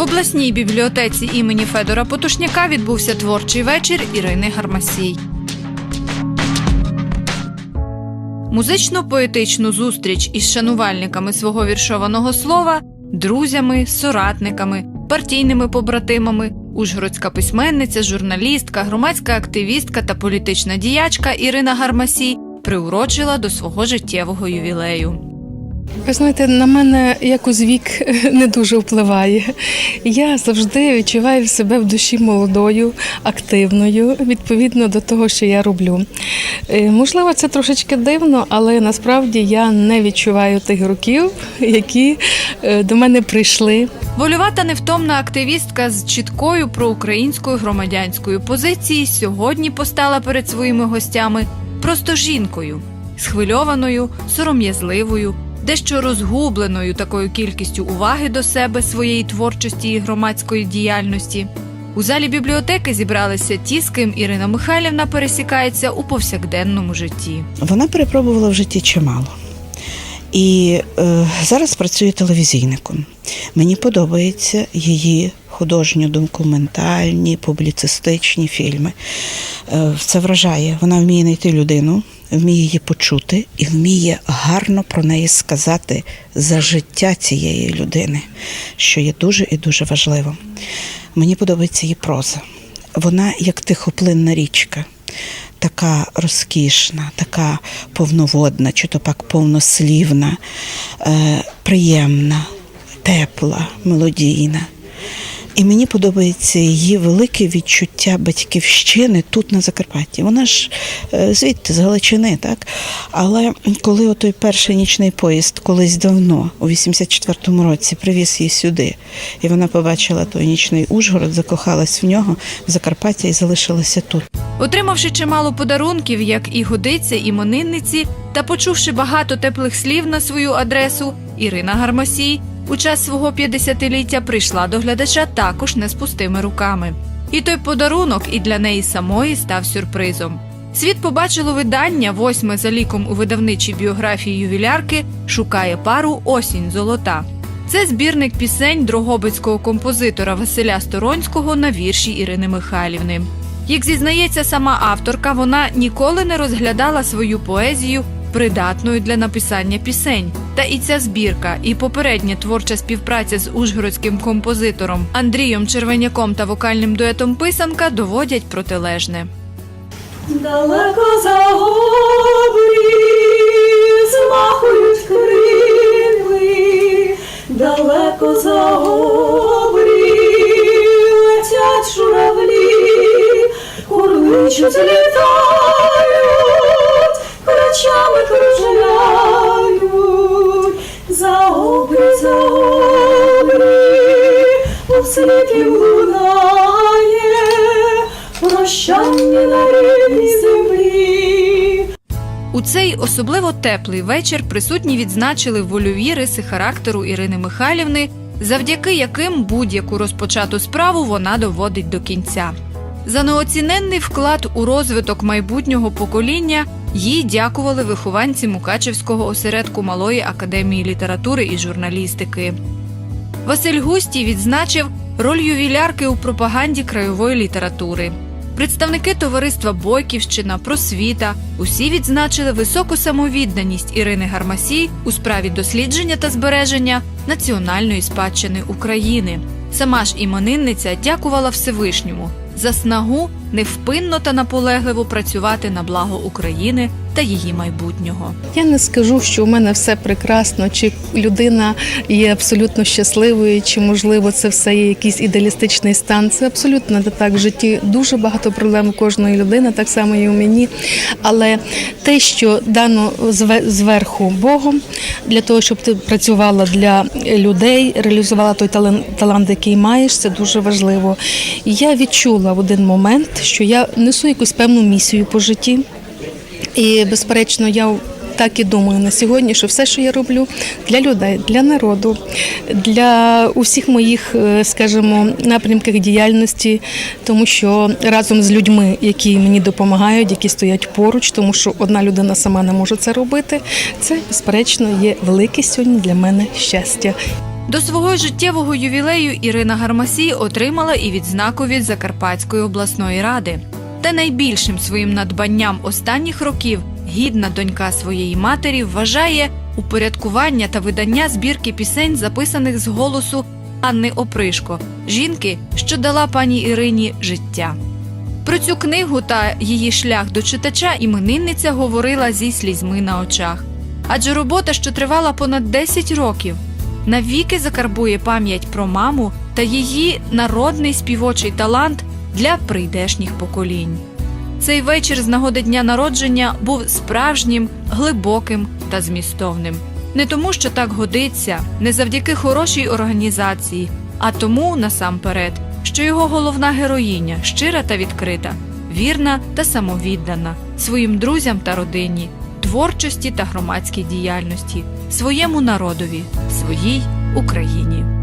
В обласній бібліотеці імені Федора Потушняка відбувся творчий вечір Ірини Гармасій. Музично-поетичну зустріч із шанувальниками свого віршованого слова, друзями, соратниками, партійними побратимами, ужгородська письменниця, журналістка, громадська активістка та політична діячка Ірина Гармасій приурочила до свого життєвого ювілею. Ви знаєте, на мене якось вік не дуже впливає. Я завжди відчуваю себе в душі молодою, активною, відповідно до того, що я роблю. Е, Можливо, це трошечки дивно, але насправді я не відчуваю тих років, які е, до мене прийшли. Вольова невтомна активістка з чіткою проукраїнською громадянською позиції сьогодні постала перед своїми гостями просто жінкою, схвильованою, сором'язливою, дещо розгубленою такою кількістю уваги до себе, своєї творчості і громадської діяльності. У залі бібліотеки зібралися ті, з ким Ірина Михайлівна пересікається у повсякденному житті. Вона перепробувала в житті чимало. І е, зараз працює телевізійником. Мені подобаються її художньо-документальні, публіцистичні фільми. Е, це вражає. Вона вміє знайти людину, вміє її почути і вміє гарно про неї сказати за життя цієї людини, що є дуже і дуже важливо. Мені подобається її проза. Вона як тихоплинна річка така розкішна, така повноводна, чи то пак повнослівна, е, приємна, тепла, мелодійна. І мені подобається її велике відчуття батьківщини тут на Закарпатті. Вона ж е, звідти з Галичини, так? Але коли отой перший нічний поїзд колись давно, у 84-му році, привіз її сюди, і вона побачила той нічний Ужгород, закохалась в нього в Закарпаття і залишилася тут. Отримавши чимало подарунків, як і годиться іменинниці, та почувши багато теплих слів на свою адресу, Ірина Гармасій у час свого 50-ліття прийшла до глядача також не з пустими руками. І той подарунок і для неї самої став сюрпризом. Світ побачило видання, восьме за ліком у видавничій біографії ювілярки, шукає пару Осінь золота. Це збірник пісень дрогобицького композитора Василя Сторонського на вірші Ірини Михайлівни. Як зізнається сама авторка, вона ніколи не розглядала свою поезію придатною для написання пісень. Та і ця збірка, і попередня творча співпраця з ужгородським композитором Андрієм Червеняком та вокальним дуетом Писанка доводять протилежне. Далеко за обрі змахують крилами, далеко за обрі за обрі, за обрі, у світі лунає прощання на рідній землі. У цей особливо теплий вечір присутні відзначили вольові риси характеру Ірини Михайлівни, завдяки яким будь-яку розпочату справу вона доводить до кінця. За неоціненний вклад у розвиток майбутнього покоління їй дякували вихованці Мукачевського осередку Малої академії літератури і журналістики. Василь Густій відзначив роль ювілярки у пропаганді краєвої літератури. Представники товариства Бойківщина, Просвіта усі відзначили високу самовідданість Ірини Гармасій у справі дослідження та збереження національної спадщини України. Сама ж іменинниця дякувала Всевишньому за снагу невпинно та наполегливо працювати на благо України та її майбутнього. Я не скажу, що у мене все прекрасно, чи людина є абсолютно щасливою, чи можливо це все є якийсь ідеалістичний стан. Це абсолютно не так в житті. Дуже багато проблем у кожної людини, так само і у мені. Але те, що дано зверху Богом, для того, щоб ти працювала для людей, реалізувала той талант, який маєш, це дуже важливо. Я відчула в один момент, що я несу якусь певну місію по житті. І безперечно, я так і думаю на сьогодні, що все, що я роблю для людей, для народу, для усіх моїх, е, скажімо, напрямків діяльності, тому що разом з людьми, які мені допомагають, які стоять поруч, тому що одна людина сама не може це робити. Це безперечно є велике сьогодні для мене щастя. До свого життєвого ювілею Ірина Гармасій отримала і відзнаку від Закарпатської обласної ради. Та найбільшим своїм надбанням останніх років гідна донька своєї матері вважає упорядкування та видання збірки пісень, записаних з голосу Анни Опришко, жінки, що дала пані Ірині життя. Про цю книгу та її шлях до читача іменинниця говорила зі слізьми на очах. Адже робота, що тривала понад 10 років, навіки закарбує пам'ять про маму та її народний співочий талант для прийдешніх поколінь. Цей вечір з нагоди дня народження був справжнім, глибоким та змістовним. Не тому, що так годиться, не завдяки хорошій організації, а тому насамперед, що його головна героїня щира та відкрита, вірна та самовіддана своїм друзям та родині, творчості та громадській діяльності, своєму народові, своїй Україні.